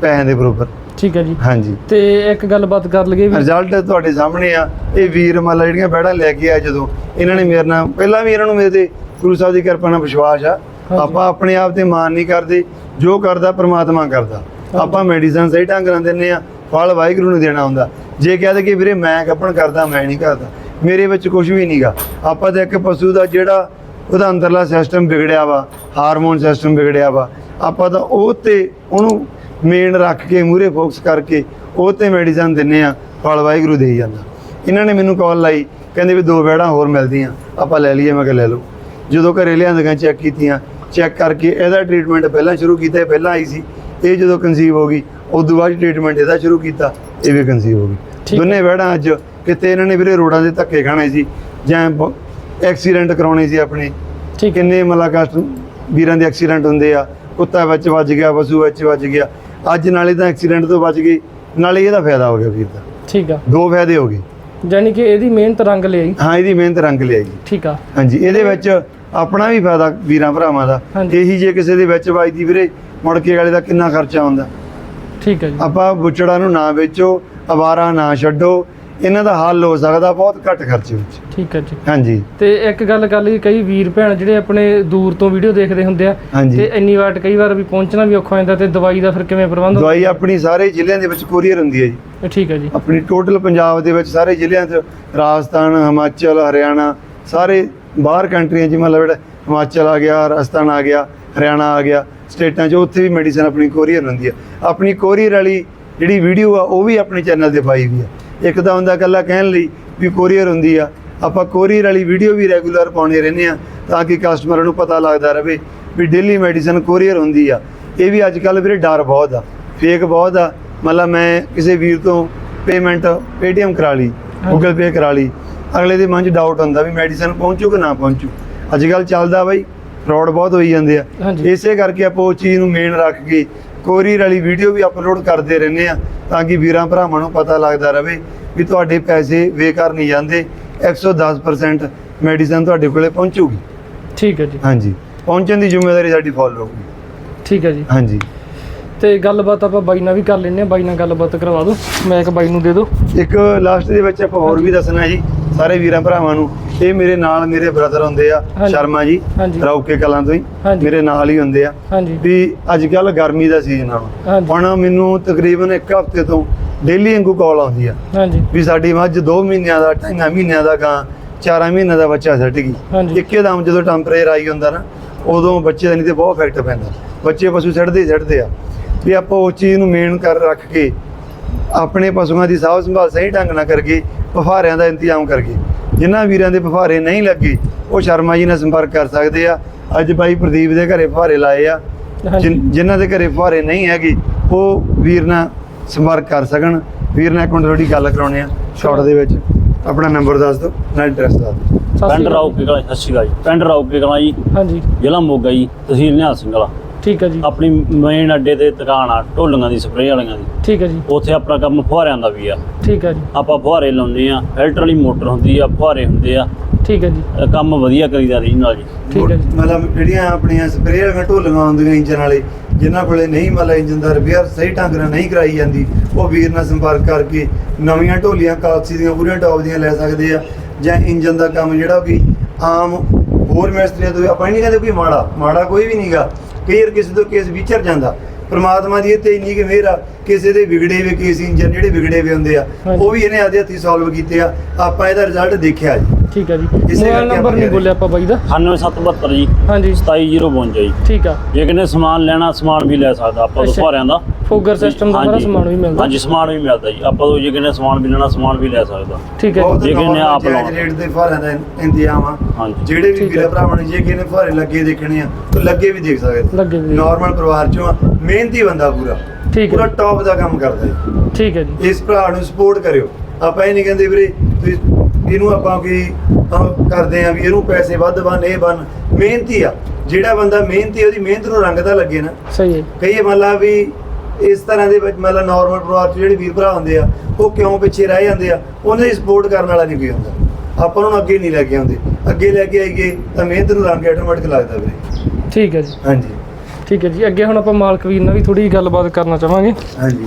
ਪੈਸਿਆਂ ਦੇ ਬਰੋਬਰ। ਠੀਕ ਹੈ ਜੀ। ਹਾਂਜੀ। ਤੇ ਇੱਕ ਗੱਲਬਾਤ ਕਰ ਲਈਏ ਵੀ ਰਿਜ਼ਲਟ ਤੁਹਾਡੇ ਸਾਹਮਣੇ ਆ। ਇਹ ਵੀਰ ਮੱਲਾ ਜਿਹੜੀਆਂ ਬੈੜਾਂ ਲੈ ਕੇ ਆ ਜਦੋਂ ਇਹਨਾਂ ਨੇ ਮੇਰੇ ਨਾਲ ਪਹਿਲਾਂ ਵੀ ਇਹਨਾਂ ਨੂੰ ਮੇਰੇ ਤੇ ਗੁਰੂ ਸਾਹਿਬ ਦੀ ਕਿਰਪਾ ਨਾਲ ਵਿਸ਼ਵਾਸ ਆ। ਆਪਾਂ ਆਪਣੇ ਆਪ ਤੇ ਮਾਨ ਨਹੀਂ ਕਰਦੇ। ਜੋ ਕਰਦਾ ਪ੍ਰਮਾਤਮਾ ਕਰਦਾ। ਆਪਾਂ ਮੈਡੀਸਨ ਸਹੀ ਢੰਗ ਨਾਲ ਦਿੰਨੇ ਆ। ਫਲ ਵਾਹਿਗੁਰੂ ਨੂੰ ਦੇਣਾ ਹੁੰਦਾ। ਜੇ ਕਹਦੇ ਕਿ ਵੀਰੇ ਮੈਂ ਕੱਪਣ ਕਰਦਾ, ਮੈਂ ਨਹੀਂ ਕਰਦਾ, ਮੇਰੇ ਵਿੱਚ ਕੁਝ ਵੀ ਨਹੀਂਗਾ ਆਪਾਂ ਤਾਂ ਇੱਕ ਪਸ਼ੂ ਦਾ ਜਿਹੜਾ ਉਹਦਾ ਅੰਦਰਲਾ ਸਿਸਟਮ ਵਿਗੜਿਆ ਵਾ ਹਾਰਮੋਨ ਸਿਸਟਮ ਵਿਗੜਿਆ ਵਾ, ਆਪਾਂ ਤਾਂ ਉਹ ਤੇ ਉਹਨੂੰ ਮੇਨ ਰੱਖ ਕੇ ਮੂਰੇ ਫੋਕਸ ਕਰਕੇ ਉਹ ਤੇ ਮੈਡੀਸਨ ਦਿੰਨੇ ਆ, ਫਲ ਵਾਹਿਗੁਰੂ ਦੇਈ ਜਾਂਦਾ। ਇਹਨਾਂ ਨੇ ਮੈਨੂੰ ਕਾਲ ਲਾਈ, ਕਹਿੰਦੇ ਵੀ ਦੋ ਬੈੜਾਂ ਹੋਰ ਮਿਲਦੀਆਂ, ਆਪਾਂ ਲੈ ਲਈਏ, ਮੈਂ ਕਿਹਾ ਲੈ ਲਓ। ਜਦੋਂ ਘਰੇ ਲਿਆਂਦੀਆਂ ਚੈੱਕ ਕੀਤੀਆਂ, ਚੈੱਕ ਕਰਕੇ ਇਹਦਾ ਟ੍ਰੀਟਮੈਂਟ ਪਹਿਲਾਂ ਸ਼ੁਰੂ ਕੀਤਾ ਪਹਿਲਾਂ ਆਈ ਸੀ, ਇਹ ਜਦੋਂ ਕਨਸੀਵ ਹੋ ਗਈ ਉਦੋਂ ਬਾਅਦ ਟ੍ਰੀਟਮੈਂਟ ਇਹਦਾ ਸ਼ੁਰੂ ਕੀਤਾ ਇਹ ਵੀ ਕਨਸੀਵ ਹੋ ਗਈ। ਦੋਨੇ ਬੈੜਾਂ ਅੱਜ ਕਿਤੇ ਇਹਨਾਂ ਨੇ ਵੀਰੇ ਰੋਡਾਂ ਦੇ ਧੱਕੇ ਖਾਣੇ ਸੀ ਜਾਂ ਐਕਸੀਡੈਂਟ ਕਰਾਉਣੇ ਸੀ ਆਪਣੇ। ਠੀਕ। ਕਿੰਨੇ ਮਲਾਕਾਤ ਵੀਰਾਂ ਦੇ ਐਕਸੀਡੈਂਟ ਹੁੰਦੇ ਆ ਕੁੱਤਾ ਵਿੱਚ ਵੱਜ ਗਿਆ ਪਸ਼ੂ ਵਿੱਚ ਵੱਜ ਗਿਆ। ਅੱਜ ਨਾਲੇ ਤਾਂ ਐਕਸੀਡੈਂਟ ਤੋਂ ਬਚ ਗਏ ਨਾਲੇ ਇਹਦਾ ਫਾਇਦਾ ਹੋ ਗਿਆ ਵੀਰ ਦਾ। ਠੀਕ ਆ। ਦੋ ਫਾਇਦੇ ਹੋ ਗਏ। ਯਾਨੀ ਕਿ ਇਹਦੀ ਮਿਹਨਤ ਰੰਗ ਲਿਆਈ। ਹਾਂ ਇਹਦੀ ਮਿਹਨਤ ਰੰਗ ਲਿਆਈ। ਠੀਕ ਆ। ਹਾਂਜੀ ਇਹਦੇ ਵਿੱਚ ਆਪਣਾ ਵੀ ਫਾਇਦਾ ਵੀਰਾਂ ਭਰਾਵਾਂ ਦਾ। ਇਹੀ ਜੇ ਕਿਸੇ ਦੇ ਵਿੱਚ ਵੱਜਦੀ ਵੀਰੇ ਮੁੜ ਕੇ ਵਾਲੇ ਦਾ ਕਿੰਨਾ ਖਰਚਾ ਆਉਂਦਾ। ਠੀਕ ਹੈ ਜੀ। ਆਪਾਂ ਬੁੱਚੜਾ ਨੂੰ ਨਾ ਵੇਚੋ ਅਵਾਰਾ ਨਾ ਛੱਡੋ ਇਹਨਾਂ ਦਾ ਹੱਲ ਹੋ ਸਕਦਾ ਬਹੁਤ ਘੱਟ ਖਰਚੇ ਵਿੱਚ। ਠੀਕ ਹੈ ਜੀ। ਹਾਂਜੀ। ਤੇ ਇੱਕ ਗੱਲ ਕਰ ਲਈ ਕਈ ਵੀਰ ਭੈਣ ਜਿਹੜੇ ਆਪਣੇ ਦੂਰ ਤੋਂ ਵੀਡੀਓ ਦੇਖਦੇ ਹੁੰਦੇ ਆ ਹਾਂਜੀ। ਤੇ ਇੰਨੀ ਵਾਰ ਕਈ ਵਾਰ ਵੀ ਪਹੁੰਚਣਾ ਵੀ ਔਖਾ ਹੋ ਜਾਂਦਾ ਤੇ ਦਵਾਈ ਦਾ ਫਿਰ ਕਿਵੇਂ ਪ੍ਰਬੰਧ? ਦਵਾਈ ਆਪਣੀ ਸਾਰੇ ਜ਼ਿਲ੍ਹਿਆਂ ਦੇ ਵਿੱਚ ਕੋਰੀਅਰ ਹੁੰਦੀ ਹੈ ਜੀ। ਠੀਕ ਹੈ ਜੀ। ਆਪਣੀ ਟੋਟਲ ਪੰਜਾਬ ਦੇ ਵਿੱਚ ਸਾਰੇ ਜ਼ਿਲ੍ਹਿਆਂ 'ਚ ਰਾਜਸਥਾਨ ਹਿਮਾਚਲ ਹਰਿਆਣਾ ਸਾਰੇ ਬਾਹਰ ਕੰਟਰੀਆਂ 'ਚ ਮਤਲਬ ਜਿਹੜਾ ਹਿਮਾਚਲ ਆ ਗਿਆ ਰਾਜਸਥਾਨ ਆ ਗਿਆ ਹਰਿਆਣਾ ਆ ਗਿਆ ਸਟੇਟਾਂ 'ਚ ਉੱਥੇ ਵੀ ਮੈਡੀਸਨ ਆਪਣੀ ਕੋਰੀਅਰ ਹੁੰਦੀ ਹੈ ਆਪਣੀ ਕੋਰੀਅਰ ਵਾਲੀ ਜਿਹੜੀ ਵੀਡੀਓ ਆ ਉਹ ਵੀ ਆਪਣੇ ਚੈਨਲ ਤੇ ਪਾਈ ਹੋਈ ਆ। ਇੱਕ ਤਾਂ ਹੁੰਦਾ ਇਕੱਲਾ ਕਹਿਣ ਲਈ ਵੀ ਕੋਰੀਅਰ ਹੁੰਦੀ ਆ। ਆਪਾਂ ਕੋਰੀਅਰ ਵਾਲੀ ਵੀਡੀਓ ਵੀ ਰੈਗੂਲਰ ਪਾਉਣੇ ਰਹਿੰਦੇ ਆ ਤਾਂ ਕਿ ਕਸਟਮਰ ਨੂੰ ਪਤਾ ਲੱਗਦਾ ਰਹੇ ਵੀ ਡੇਲੀ ਮੈਡੀਸਨ ਕੋਰੀਅਰ ਹੁੰਦੀ ਆ। ਇਹ ਵੀ ਅੱਜ ਕੱਲ ਵੀਰੇ ਡਰ ਬਹੁਤ ਆ। ਫੇਕ ਬਹੁਤ ਆ। ਮਤਲਬ ਮੈਂ ਕਿਸੇ ਵੀਰ ਤੋਂ ਪੇਮੈਂਟ ਪੇਟੀਐਮ ਕਰਾ ਲਈ ਗੂਗਲ ਪੇ ਕਰਾ ਲਈ। ਅਗਲੇ ਦੇ ਮਨ 'ਚ ਡਾਊਟ ਹੁੰਦਾ ਵੀ ਮੈਡੀਸਨ ਪਹੁੰਚੂ ਕਿ ਨਾ ਪਹੁੰਚੂ। ਅੱਜ ਕੱਲ ਚੱਲਦਾ ਬਾਈ। ਫਰਾਡ ਬਹੁਤ ਹੋਈ ਜਾਂਦੇ ਆ। ਇਸੇ ਕਰਕੇ ਆਪਾਂ ਉਹ ਚੀਜ਼ ਨੂੰ ਮੇਨ ਰੱਖ ਕੇ ਕੋਰੀਅਰ ਵਾਲੀ ਵੀਡੀਓ ਵੀ ਅਪਲੋਡ ਕਰਦੇ ਰਹਿੰਦੇ ਆ ਤਾਂ ਕਿ ਵੀਰਾਂ ਭਰਾਵਾਂ ਨੂੰ ਪਤਾ ਲੱਗਦਾ ਰਹੇ ਵੀ ਤੁਹਾਡੇ ਪੈਸੇ ਬੇਕਾਰ ਨਹੀਂ ਜਾਂਦੇ 110% ਮੈਡੀਸਨ ਤੁਹਾਡੇ ਕੋਲੇ ਪਹੁੰਚੂਗੀ। ਠੀਕ ਹੈ ਜੀ। ਹਾਂਜੀ। ਪਹੁੰਚਣ ਦੀ ਜ਼ਿੰਮੇਵਾਰੀ ਸਾਡੀ ਫॉलो ਹੋਊਗੀ। ਠੀਕ ਹੈ ਜੀ। ਹਾਂਜੀ। ਤੇ ਗੱਲਬਾਤ ਆਪਾਂ ਬਾਈ ਨਾਲ ਵੀ ਕਰ ਲੈਂਦੇ ਆ ਬਾਈ ਨਾਲ ਗੱਲਬਾਤ ਕਰਵਾ ਦਿਓ। ਮੈਂ ਇੱਕ ਬਾਈ ਨੂੰ ਦੇ ਦਿਓ। ਇੱਕ ਲਾਸਟ ਦੇ ਵਿੱਚ ਆਪਾਂ ਹੋਰ ਵੀ ਦੱਸਣਾ ਜੀ ਸਾਰੇ ਵੀਰਾਂ ਭਰਾਵਾਂ ਨੂੰ। ਇਹ ਮੇਰੇ ਨਾਲ ਮੇਰੇ ਬ੍ਰਦਰ ਹੁੰਦੇ ਆ ਹਾਂਜੀ। ਸ਼ਰਮਾ ਜੀ ਹਾਂਜੀ। ਰੌਕੇ ਕਲਾਂ ਤੋਂ ਹੀ ਹਾਂਜੀ। ਮੇਰੇ ਨਾਲ ਹੀ ਹੁੰਦੇ ਆ ਹਾਂਜੀ ਵੀ ਅੱਜ ਕੱਲ ਗਰਮੀ ਦਾ ਸੀਜ਼ਨ ਆ ਹਾਂਜੀ। ਹੁਣ ਮੈਨੂੰ ਤਕਰੀਬਨ ਇੱਕ ਹਫ਼ਤੇ ਤੋਂ ਡੇਲੀ ਵਾਂਗੂ ਕਾਲ ਆਉਂਦੀ ਆ ਹਾਂਜੀ ਵੀ ਸਾਡੀ ਮੱਝ 2 ਮਹੀਨਿਆਂ ਦਾ 2.5 ਮਹੀਨਿਆਂ ਦਾ ਗਾਂ 4 ਮਹੀਨਿਆਂ ਦਾ ਬੱਚਾ ਸੱਟ ਗਈ ਹਾਂਜੀ। ਇੱਕੇ ਦਮ ਜਦੋਂ ਟੈਂਪਰੇਚਰ ਆਈ ਹੁੰਦਾ ਨਾ ਉਦੋਂ ਬੱਚੇ ਦਾ ਨਹੀਂ ਤੇ ਬਹੁਤ ਇਫੈਕਟ ਪੈਂਦਾ ਬੱਚੇ ਪਸ਼ੂ ਛੱਡਦੇ ਹੀ ਛੱਡਦੇ ਆ ਵੀ ਆਪਾਂ ਉਸ ਚੀਜ਼ ਨੂੰ ਮੇਨ ਕਰ ਰੱਖ ਕੇ ਆਪਣੇ ਪਸ਼ੂਆਂ ਦੀ ਸਾਂਭ ਸੰਭਾਲ ਸਹੀ ਢੰਗ ਨਾਲ ਕਰਕੇ ਫਫਾਰਿਆਂ ਦਾ ਇੰਤਜ਼ਾਮ ਕਰਕੇ। ਜਿਨ੍ਹਾਂ ਵੀਰਾਂ ਦੇ ਫਫਾਰੇ ਨਹੀਂ ਲੱਗੇ ਉਹ ਸ਼ਰਮਾ ਜੀ ਨਾਲ ਸੰਪਰਕ ਕਰ ਸਕਦੇ ਆ। ਅੱਜ ਬਾਈ ਪ੍ਰਦੀਪ ਦੇ ਘਰੇ ਫਫਾਰੇ ਲਾਏ ਆ। ਜਿਨ੍ਹਾਂ ਦੇ ਘਰੇ ਫੁਹਾਰੇ ਨਹੀਂ ਹੈਗੇ ਉਹ ਵੀਰ ਨਾਲ ਸੰਪਰਕ ਕਰ ਸਕਣ। ਵੀਰ ਨਾਲ ਮਿੰਟ ਤੁਹਾਡੀ ਗੱਲ ਕਰਾਉਣੇ ਆ ਸ਼ਾਰਟ ਦੇ ਵਿੱਚ। ਆਪਣਾ ਨੰਬਰ ਦੱਸ ਦਿਓ ਨਾਲ ਐਡਰੈਸ ਦੱਸ ਦਿਓ। ਪਿੰਡ। ਰੌਕੇ ਕਲਾ ਸਤਿ ਸ਼੍ਰੀ ਅਕਾਲ ਜੀ। ਪਿੰਡ ਰੌਕੇ ਕਲਾ ਜੀ ਹਾਂਜੀ। ਜ਼ਿਲ੍ਹਾ ਮੋਗਾ ਜੀ ਤਹਿਸੀਲ ਨਿਹਾਲ ਸਿੰਘ ਵਾਲਾ। ਠੀਕ ਹੈ ਜੀ। ਆਪਣੀ ਮੇਨ ਅੱਡੇ ਤੇ ਦੁਕਾਨ ਆ ਢੋਲੀਆਂ ਦੀ ਸਪਰੇਅ ਵਾਲੀਆਂ ਦੀ। ਠੀਕ ਹੈ ਜੀ। ਉੱਥੇ ਆਪਣਾ ਕੰਮ ਫੁਹਾਰਿਆਂ ਦਾ ਵੀ ਆ। ਠੀਕ ਹੈ ਜੀ। ਆਪਾਂ ਫੁਹਾਰੇ ਲਾਉਂਦੇ ਆ ਫਿਲਟਰ ਵਾਲੀ ਮੋਟਰ ਹੁੰਦੀ ਆ ਫੁਹਾਰੇ ਹੁੰਦੇ ਆ। ਠੀਕ ਹੈ ਜੀ। ਕੰਮ ਵਧੀਆ ਕਰੀਦਾ ਰੀ ਨਾਲ ਜੀ। ਠੀਕ ਹੈ ਜੀ। ਮਤਲਬ ਜਿਹੜੀਆਂ ਆਪਣੀਆਂ ਸਪਰੇਅ ਵਾਲੀਆਂ ਢੋਲੀਆਂ ਹੁੰਦੀਆਂ ਇੰਜਨ ਵਾਲੇ ਜਿਨ੍ਹਾਂ ਕੋਲੇ ਨਹੀਂ ਮਤਲਬ ਇੰਜਨ ਦਾ ਰਿਪੇਅਰ ਸਹੀ ਢੰਗ ਨਾਲ ਨਹੀਂ ਕਰਾਈ ਜਾਂਦੀ ਉਹ ਵੀਰ ਨਾਲ ਸੰਪਰਕ ਕਰਕੇ ਨਵੀਆਂ ਢੋਲੀਆਂ ਕਾਲਸੀ ਦੀਆਂ ਪੂਰੀਆਂ ਟੌਪ ਦੀਆਂ ਲੈ ਸਕਦੇ ਆ। ਜਾਂ ਇੰਜਨ ਦਾ ਕੰਮ ਜਿਹੜਾ ਵੀ ਆਮ ਹੋਰ ਮਿਸਤਰੀਆਂ ਤੋਂ ਆਪਾਂ ਨਹੀਂ ਕਹਿੰਦੇ ਕੋਈ ਮਾੜਾ ਮਾੜਾ ਕੋਈ ਵੀ ਨਹੀਂਗਾ ਕਈ ਵਾਰ ਕਿਸੇ ਤੋਂ ਕੇਸ ਵਿਚਰ ਜਾਂਦਾ। ਪਰਮਾਤਮਾ ਦੀ ਇਹ ਤੇ ਇੰਨੀ ਕਿ ਮਿਹਰ ਆ ਕਿਸੇ ਦੇ ਵਿਗੜੇ ਹੋਏ ਕੇਸ ਇੰਜਨ ਜਿਹੜੇ ਵਿਗੜੇ ਹੋਏ ਹੁੰਦੇ ਆ ਹਾਂਜੀ। ਉਹ ਵੀ ਇਹਨੇ ਆਦੇ ਹੱਥੀ ਸੋਲਵ ਕੀਤੇ ਆ। ਆਪਾਂ ਇਹਦਾ ਰਿਜ਼ਲਟ ਦੇਖਿਆ ਜੀ। ਠੀਕ ਹੈ ਜੀ। ਇਸੇ ਮੋਬਾਈਲ ਕਰਕੇ ਨੰਬਰ ਨਹੀਂ ਬੋਲਿਆ ਆਪਾਂ ਬਾਈ ਦਾ। 9772 ਜੀ। ਹਾਂਜੀ। 27052 ਜੀ। ਠੀਕ ਆ। ਜੇ ਕਿਨੇ ਸਮਾਨ ਲੈਣਾ ਸਮਾਨ ਵੀ ਲੈ ਸਕਦਾ ਆਪਾਂ ਤੋਂ ਅੱਛਾ। ਦਾ। ਫੋਗਰ ਸਿਸਟਮ ਦਾ ਸਾਰਾ ਹਾਂਜੀ। ਸਮਾਨ ਵੀ ਮਿਲਦਾ। ਹਾਂਜੀ ਸਮਾਨ ਵੀ ਮਿਲਦਾ ਜੀ। ਆਪਾਂ ਤੋਂ ਜੇ ਕਿਨੇ ਸਮਾਨ ਵੀ ਲੈਣਾ ਸਮਾਨ ਵੀ ਲੈ ਸਕਦਾ। ਠੀਕ ਹੈ ਬਹੁਤ ਜੀ ਜੇ ਕਿਸੇ ਨੇ ਆਪ ਲਾਉਣਾ। ਰੇਟ ਦੇ ਫਾਰਿਆਂ ਦਾ ਇੰਤਜ਼ਾਮ ਆ। ਹਾਂਜੀ। ਜਿਹੜੇ ਵੀ ਠੀਕ ਵੀਰੇ ਹੈ। ਭਰਾਵਾਂ ਨੇ ਜੇ ਕਿਸੇ ਨੇ ਫਾਰੇ ਲੱਗੇ ਦੇਖਣੇ ਆ ਤਾਂ ਲੱਗੇ ਵੀ ਦੇਖ ਸਕਦੇ ਲੱਗੇ ਵੀ। ਨਾਰਮਲ ਪਰਿਵਾਰ ਚੋਂ ਆ। ਮਿਹਨਤੀ ਬੰਦਾ ਪੂਰਾ। ਠੀਕ ਪੂਰਾ ਹੈ ਟੌਪ ਦਾ ਕੰਮ ਕਰਦਾ ਜੀ। ਠੀਕ ਹੈ ਜੀ। ਇਸ ਭਰਾ ਨੂੰ ਸਪੋਰਟ ਕਰਿਓ। ਆਪਾਂ ਇਹ ਨਹੀਂ ਕਹਿੰਦੇ ਵੀਰੇ ਤੁਸੀਂ ਇਹਨੂੰ ਆਪਾਂ ਕੀ ਅਹ, ਕਰਦੇ ਆ ਵੀ ਇਹਨੂੰ ਪੈਸੇ ਵੱਧ ਬਣ ਇਹ ਬਣ। ਮਿਹਨਤੀ ਆ। ਜਿਹੜਾ ਬੰਦਾ ਮਿਹਨਤੀ ਆ, ਉਹਦੀ ਮਿਹਨਤ ਨੂੰ ਰੰਗ ਤਾਂ ਲੱਗੇ ਨਾ। ਸਹੀ ਹੈ। ਕਈ ਮਤਲਬ ਵੀ ਇਸ ਤਰ੍ਹਾਂ ਦੇ ਵਿੱਚ ਮਤਲਬ ਨਾਰਮਲ ਪਰਿਵਾਰ 'ਚ ਜਿਹੜੇ ਵੀਰ ਭਰਾ ਹੁੰਦੇ ਆ ਉਹ ਕਿਉਂ ਪਿੱਛੇ ਰਹਿ ਜਾਂਦੇ ਆ? ਉਹਨਾਂ ਦੀ ਸਪੋਰਟ ਕਰਨ ਵਾਲਾ ਨਹੀਂ ਕੋਈ ਹੁੰਦਾ। ਆਪਾਂ ਉਹਨਾਂ ਨੂੰ ਅੱਗੇ ਨਹੀਂ ਲੈ ਕੇ ਆਉਂਦੇ। ਅੱਗੇ ਲੈ ਕੇ ਆਈਏ ਤਾਂ ਮਿਹਨਤ ਨੂੰ ਰੰਗ ਆਟੋਮੈਟਿਕ ਲੱਗਦਾ ਵੀਰੇ। ਠੀਕ ਹੈ ਜੀ। ਹਾਂਜੀ। ਠੀਕ ਹੈ ਜੀ ਅੱਗੇ ਹੁਣ ਆਪਾਂ ਮਾਲਕ ਵੀਰ ਨਾਲ ਵੀ ਥੋੜੀ ਗੱਲਬਾਤ ਕਰਨਾ ਚਾਹਾਂਗੇ। ਹਾਂਜੀ।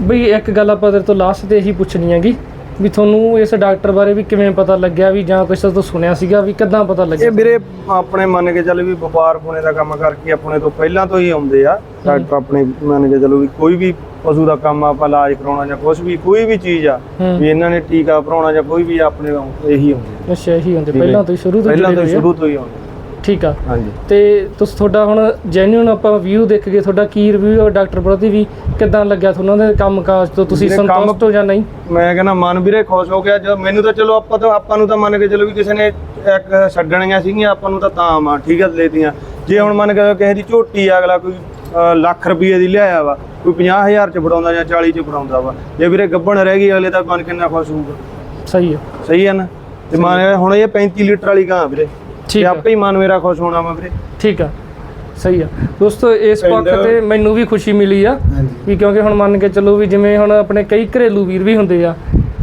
ਬਈ ਇੱਕ ਗੱਲ ਆਪਾਂ ਤੇਰੇ ਤੋਂ ਲਾਸਟ ਤੇ ਇਹੀ ਪੁੱਛਣੀ ਹੈਗੀ। ਵੀ ਤੁਹਾਨੂੰ ਇਸ ਡਾਕਟਰ ਬਾਰੇ ਵੀ ਕਿਵੇਂ ਪਤਾ ਲੱਗਿਆ ਵੀ ਜਾਂ ਕਿਸੇ ਤੋਂ ਸੁਣਿਆ ਸੀਗਾ ਵੀ ਕਿੱਦਾਂ ਪਤਾ ਲੱਗਿਆ ਇਹ ਵੀਰੇ ਆਪਣੇ ਮੰਨ ਕੇ ਚੱਲ ਵੀ ਵਪਾਰ ਪੁਣੇ ਦਾ ਕੰਮ ਕਰਕੇ ਆਪਣੇ ਤੋਂ ਪਹਿਲਾਂ ਤੋਂ ਹੀ ਆਉਂਦੇ ਆ ਡਾਕਟਰ ਆਪਣੇ ਮੰਨ ਕੇ ਚੱਲੋ ਵੀ ਕੋਈ ਵੀ ਪਸ਼ੂ ਦਾ ਕੰਮ ਆਪਾਂ ਇਲਾਜ ਕਰਾਉਣਾ ਜਾਂ ਕੁਝ ਵੀ ਕੋਈ ਵੀ ਚੀਜ਼ ਆ। ਵੀ ਇਹਨਾਂ ਨੇ ਟੀਕਾ ਭਰਾਉਣਾ ਜਾਂ ਕੋਈ ਵੀ ਆਪਣੇ ਇਹੀ ਹੁੰਦੇ ਅੱਛਾ ਇਹੀ ਹੁੰਦੇ। ਪਹਿਲਾਂ ਤੋਂ ਹੀ ਸ਼ੁਰੂ ਤੋਂ ਪਹਿਲਾਂ ਤੋਂ। ਸ਼ੁਰੂ ਤੋਂ ਹੀ ਆਉਂਦੇ ਠੀਕ ਆ। ਹਾਂਜੀ। ਤੇ ਤੁਸੀਂ ਤੁਹਾਡਾ ਹੁਣ ਜੈਨੂਇਨ ਆਪਾਂ ਵਿਊ ਦੇਖ ਕੇ ਤੁਹਾਡਾ ਕੀ ਰਿਵਿਊ ਹੈ ਡਾਕਟਰ ਪ੍ਰਤੀ ਵੀ ਕਿੱਦਾਂ ਲੱਗਿਆ ਤੁਹਾਨੂੰ ਉਹਦੇ ਕੰਮ ਕਾਜ ਤੋਂ? ਤੁਸੀਂ ਵੀਰੇ, ਕੰਮ- ਸੰਤੁਸ਼ਟ ਹੋ ਜਾਂ ਨਹੀਂ? ਮੈਂ ਕਹਿੰਦਾ ਮਨ ਵੀਰੇ ਖੁਸ਼ ਹੋ ਗਿਆ। ਜਦ ਮੈਨੂੰ ਤਾਂ ਚਲੋ ਆਪਾਂ ਤਾਂ ਆਪਾਂ ਨੂੰ ਤਾਂ ਮੰਨ ਕੇ ਚਲੋ ਵੀ ਕਿਸੇ ਨੇ ਇੱਕ ਛੱਡਣੀਆਂ ਸੀਗੀਆਂ ਆਪਾਂ ਨੂੰ ਤਾਂ ਤਾਂ ਆ ਠੀਕ ਹੈ ਲੈਤੀਆਂ। ਜੇ ਹੁਣ ਮੰਨ ਕੇ ਕਿਸੇ ਦੀ ਝੋਟੀ ਆ ਅਗਲਾ ਕੋਈ ਲੱਖ ਰੁਪਏ ਦੀ ਲਿਆਇਆ ਵਾ ਕੋਈ 50000 ਚ ਫੜਾਉਂਦਾ ਜਾਂ 40 ਚ ਫੜਾਉਂਦਾ ਵਾ ਜੇ ਵੀਰੇ ਗੱਬਣ ਰਹਿ ਗਈ ਅਗਲੇ ਦਾ ਮਨ ਕਿੰਨਾ ਖੁਸ਼ ਹੋਊਗਾ। ਸਹੀ ਹੈ ਸਹੀ ਹੈ ਨਾ? ਤੇ ਮਨ ਹੁਣ ਇਹ 35 ਲੀਟਰ ਵਾਲੀ ਗਾਂ ਵੀਰੇ। ਤੇ ਆ। ਆਪੇ ਹੀ ਮਨ ਮੇਰਾ ਖੁਸ਼ ਹੋਣਾ ਵਾ ਵੀਰੇ। ਠੀਕ ਆ। ਸਹੀ ਆ। ਦੋਸਤੋ ਇਸ ਪੱਖ ਤੇ ਮੈਨੂੰ ਵੀ ਖੁਸ਼ੀ ਮਿਲੀ ਆ ਵੀ ਕਿਉਂਕਿ ਹੁਣ ਮੰਨ ਕੇ ਚੱਲੋ ਵੀ ਜਿਵੇਂ ਹੁਣ ਆਪਣੇ ਕਈ ਘਰੇਲੂ ਵੀਰ ਵੀ ਹੁੰਦੇ ਆ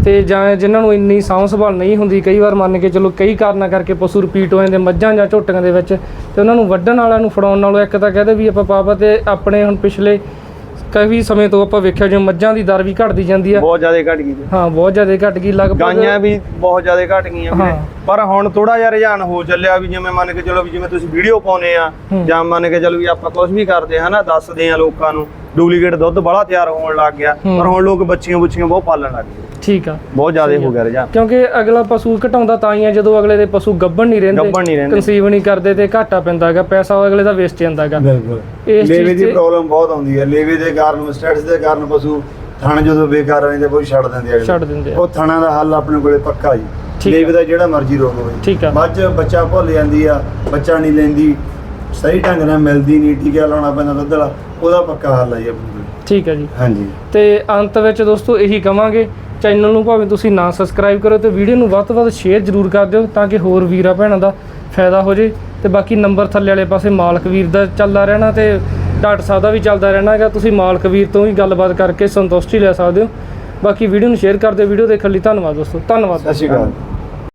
ਤੇ ਜਾਂ ਜਿਨ੍ਹਾਂ ਨੂੰ ਇੰਨੀ ਸਾਂਭ ਸੰਭਾਲ ਨਹੀਂ ਹੁੰਦੀ ਕਈ ਵਾਰ ਮੰਨ ਕੇ ਚੱਲੋ ਕਈ ਕਾਰਨਾਂ ਕਰਕੇ ਪਸ਼ੂ ਰਿਪੀਟ ਹੋ ਜਾਂਦੇ ਮੱਝਾਂ ਜਾਂ ਝੋਟੀਆਂ ਦੇ ਵਿੱਚ ਤੇ ਉਹਨਾਂ ਨੂੰ ਵੱਢਣ ਵਾਲਿਆਂ ਨੂੰ ਫੜਾਉਣ ਨਾਲੋਂ ਇੱਕ ਤਾਂ ਕਹਦੇ ਵੀ ਆਪਾਂ ਪਾਪਾ ਤੇ ਆਪਣੇ ਹੁਣ ਪਿਛਲੇ ਕਾਫੀ ਸਮੇਂ ਤੋਂ ਆਪਾਂ ਵੇਖਿਆ ਜਿਵੇਂ ਮੱਝਾਂ ਦੀ ਦਰ ਵੀ ਘਟਦੀ ਜਾਂਦੀ ਆ ਬਹੁਤ ਜ਼ਿਆਦਾ ਘਟ ਗਈ। ਹਾਂ ਬਹੁਤ ਜ਼ਿਆਦਾ ਘਟ ਗਈ ਲਗਭਗ ਗਾਈਆਂ ਵੀ ਬਹੁਤ ਜ਼ਿਆਦਾ ਘਟ ਗਈਆਂ ਵੀਰੇ ਹਾਂ। ਪਰ ਹੁਣ ਥੋੜਾ ਜਿਹਾ ਰੁਝਾਨ ਹੋ ਚੱਲਿਆ ਵੀ ਜਿਵੇਂ ਮੰਨ ਕੇ ਚਲੋ ਵੀ ਜਿਵੇਂ ਤੁਸੀਂ ਵੀਡੀਓ ਪਾਉਨੇ ਆ ਹੂੰ। ਜਾਂ ਮੰਨ ਕੇ ਚਲੋ ਵੀ ਆਪਾਂ ਕੁਝ ਵੀ ਕਰਦੇ ਆ ਹਨਾ ਦੱਸਦੇ ਆ ਲੋਕਾਂ ਨੂੰ ਡੁਪਲੀਕੇਟ ਦੁੱਧ ਬੜਾ ਤਿਆਰ ਹੋਣ ਲੱਗ ਗਿਆ ਹੂੰ। ਪਰ ਹੁਣ ਲੋਕ ਬੱਚੀਆਂ ਬੁੱਚੀਆਂ ਬਹੁਤ ਪਾਲਣ ਲੱਗ ਗਏ ਠੀਕ ਆ। ਬਹੁਤ ਜ਼ਿਆਦਾ ਹੋ। ਗਿਆ ਰੁਝਾਨ ਕਿਉਂਕਿ ਅਗਲਾ ਪਸ਼ੂ ਘਟਾਉਂਦਾ ਤਾਂ ਹੀ ਆ ਜਦੋਂ ਅਗਲੇ ਦੇ ਪਸ਼ੂ ਗੱਭਣ ਨਹੀਂ ਰਹਿੰਦੇ ਗੱਭਣ ਨਹੀਂ ਰਹਿੰਦੇ। ਕਨਸੀਵ ਨਹੀਂ ਕਰਦੇ ਤੇ ਘਾਟਾ ਪੈਂਦਾ ਹੈਗਾ ਪੈਸਾ ਅਗਲੇ ਦਾ ਵੇਸਟ ਜਾਂਦਾ ਹੈਗਾ ਬਿਲਕੁਲ। ਇਸ ਲੇਵੇ ਦੀ ਪ੍ਰੋਬਲਮ ਬਹੁਤ ਆਉਂਦੀ ਹੈ ਲੇਵੇ ਦੇ ਕਾਰਨ ਸਟੈਟਸ ਦੇ ਕਾਰਨ ਪਸ਼ੂ ਥਣ ਜਦੋਂ ਬੇਕਾਰ ਰਹਿੰਦੇ ਉਹ ਛੱਡ ਦਿੰਦੇ ਆ ਛੱਡ ਦਿੰਦੇ ਆ। ਉਹ ਥਣਾ ਦਾ ਹੱਲ ਆਪਣੇ ਕੋਲੇ ਪੱਕਾ ਜੀ। ਲੇਵੇ ਦਾ ਜਿਹੜਾ ਮਰਜ਼ੀ ਰੋਗ ਹੋਵੇ। ਠੀਕ ਆ। ਮੱਝ ਬੱਚਾ ਭੁੱਲ ਜਾਂਦੀ ਆ ਬੱਚਾ ਨਹੀਂ ਲੈਂਦੀ ਸਹੀ ਢੰਗ ਨਾਲ ਮਿਲਦੀ ਨਹੀਂ ਟੀਕਾ ਲਾਉਣਾ ਪੈਂਦਾ ਦੁੱਧ ਵਾਲਾ ਉਹਦਾ ਪੱਕਾ ਹੱਲ ਆ ਜੀ ਆਪਣੇ ਕੋਲ। ਠੀਕ ਹੈ ਜੀ। ਹਾਂਜੀ। ਤੇ ਅੰਤ ਵਿੱਚ ਦੋਸਤੋ ਇਹੀ ਕਵਾਂਗੇ ਚੈਨਲ ਨੂੰ ਭਾਵੇਂ ਤੁਸੀਂ ਨਾ ਸਬਸਕ੍ਰਾਈਬ ਕਰੋ ਤੇ ਵੀਡੀਓ ਨੂੰ ਵੱਧ ਤੋਂ ਵੱਧ ਸ਼ੇਅਰ ਜ਼ਰੂਰ ਕਰ ਦਿਓ ਤਾਂ ਕਿ ਹੋਰ ਵੀਰਾਂ ਭੈਣਾਂ ਦਾ ਫਾਇਦਾ ਹੋ ਜੇ ਤੇ ਬਾਕੀ ਨੰਬਰ ਥੱਲੇ ਵਾਲੇ ਪਾਸੇ ਮਾਲਕ ਵੀਰ ਦਾ ਚੱਲਦਾ ਰਹਿਣਾ ਤੇ ਡਾਕਟਰ ਸਾਹਿਬ ਦਾ ਵੀ ਚੱਲਦਾ ਰਹਿਣਾ ਹੈਗਾ। ਤੁਸੀਂ ਮਾਲਕ ਵੀਰ ਤੋਂ ਵੀ ਗੱਲਬਾਤ ਕਰਕੇ ਸੰਤੁਸ਼ਟੀ ਲੈ ਸਕਦੇ ਹੋ। ਬਾਕੀ ਵੀਡੀਓ ਨੂੰ ਸ਼ੇਅਰ ਕਰ ਦਿਓ ਵੀਡੀਓ ਦੇਖਣ ਲਈ ਧੰਨਵਾਦ ਦੋਸਤੋ ਧੰਨਵਾਦ। ਸਤਿ ਸ਼੍ਰੀ ਅਕਾਲ।